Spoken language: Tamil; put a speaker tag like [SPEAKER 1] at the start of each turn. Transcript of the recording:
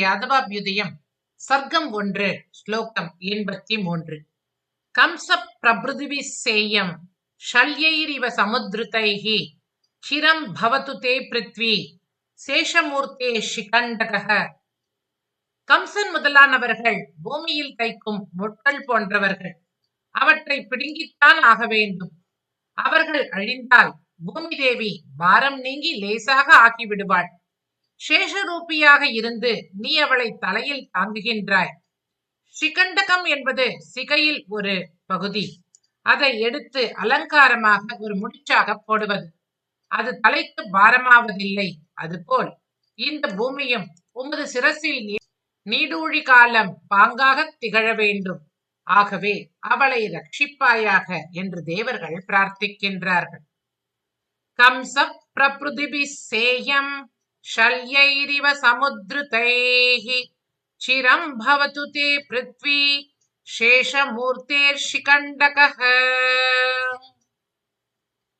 [SPEAKER 1] யாதவாபியுதயம் சர்க்கம் ஒன்று ஸ்லோகம் எண்பத்தி மூன்று கம்ச பிரபிருதிவி சேயம் ஷல்யைரிவ சமுத்ருதைஹி சிரம் பவத்து தே பிருத்வி சேஷமூர்த்தே ஷிகண்டக கம்சன் முதலானவர்கள் பூமியில் தைக்கும் முட்கள் போன்றவர்கள். அவற்றை பிடுங்கித்தான் ஆக வேண்டும். அவர்கள் அழிந்தால் பூமி தேவி பாரம் நீங்கி லேசாக ஆக்கிவிடுவாள் சேஷரூபியாக இருந்து நீ அவளை தலையில் தாங்குகின்றாய். சிகண்டகம் என்பது சிகையில் ஒரு பகுதி. அதை எடுத்து அலங்காரமாக ஒரு முடிச்சாக போடுவது. அது தலைக்கு பாரமாவதில்லை அதுபோல். இந்த பூமியும் உமது சிரசில் நீடூழி காலம் பாங்காக திகழ வேண்டும். ஆகவே அவளை ரட்சிப்பாயாக என்று தேவர்கள் பிரார்த்திக்கின்றார்கள். கம்ச பிரபுதிபி சேயம். ஷல்யைரிவ சமுத்ருதைஹி சிரம் பவது தே பிருத்வி சேஷமூர்த்தேர்ஷிகண்டகः